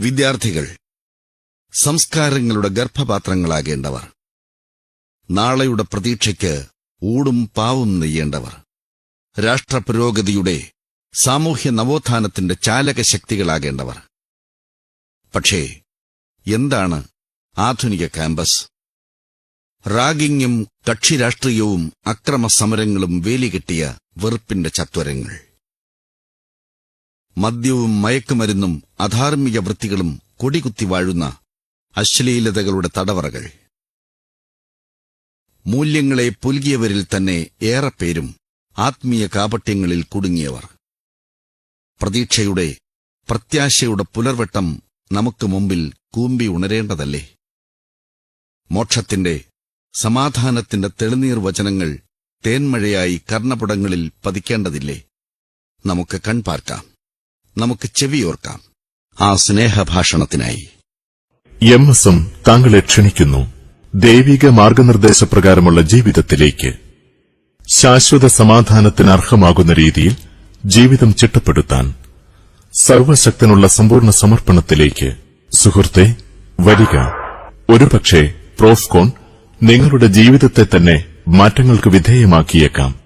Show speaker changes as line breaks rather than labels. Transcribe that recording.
വിദ്യാർത്ഥികൾ സംസ്കാരങ്ങളുടെ ഗർഭപാത്രങ്ങളാകേണ്ടവർ നാളെയുടെ പ്രതീക്ഷയ്ക്ക് ഊടും പാവും നെയ്യേണ്ടവർ രാഷ്ട്രപുരോഗതിയുടെ സാമൂഹ്യ നവോത്ഥാനത്തിന്റെ ചാലകശക്തികളാകേണ്ടവർ പക്ഷേ എന്താണ് ആധുനിക ക്യാമ്പസ്? റാഗിങ്ങും കക്ഷിരാഷ്ട്രീയവും അക്രമസമരങ്ങളും വേലികെട്ടിയ വെറുപ്പിന്റെ ചത്വരങ്ങൾ. മദ്യവും മയക്കുമരുന്നും അധാർമിക വൃത്തികളും കൊടികുത്തി വാഴുന്ന അശ്ലീലതകളുടെ തടവറകൾ. മൂല്യങ്ങളെ പുൽകിയവരിൽ തന്നെ ഏറെ പേരും ആത്മീയ കാപട്യങ്ങളിൽ കുടുങ്ങിയവർ. പ്രതീക്ഷയുടെ പ്രത്യാശയുടെ പുലർവട്ടം നമുക്ക് മുമ്പിൽ കൂമ്പി ഉണരേണ്ടതല്ലേ? മോക്ഷത്തിന്റെ സമാധാനത്തിന്റെ തെളിനീർ വചനങ്ങൾ തേന്മഴയായി കർണപുടങ്ങളിൽ പതിക്കേണ്ടതില്ലേ? നമുക്ക് കൺപാർക്കാം. നമുക്ക് ചെവിയോർക്കാം. ആ സ്നേഹഭാഷണത്തിനായി.
എം എസ് എം താങ്കളെ ക്ഷണിക്കുന്നു. ദൈവിക മാർഗനിർദ്ദേശപ്രകാരമുള്ള ജീവിതത്തിലേക്ക്. ശാശ്വത സമാധാനത്തിന് അർഹമാകുന്ന രീതിയിൽ ജീവിതം ചിട്ടപ്പെടുത്താൻ. സർവശക്തനുള്ള സമ്പൂർണ സമർപ്പണത്തിലേക്ക്. സുഹൃത്തെ വരിക. ഒരുപക്ഷെ പ്രോഫ്കോൺ നിങ്ങളുടെ ജീവിതത്തെ തന്നെ മാറ്റങ്ങൾക്ക് വിധേയമാക്കിയേക്കാം.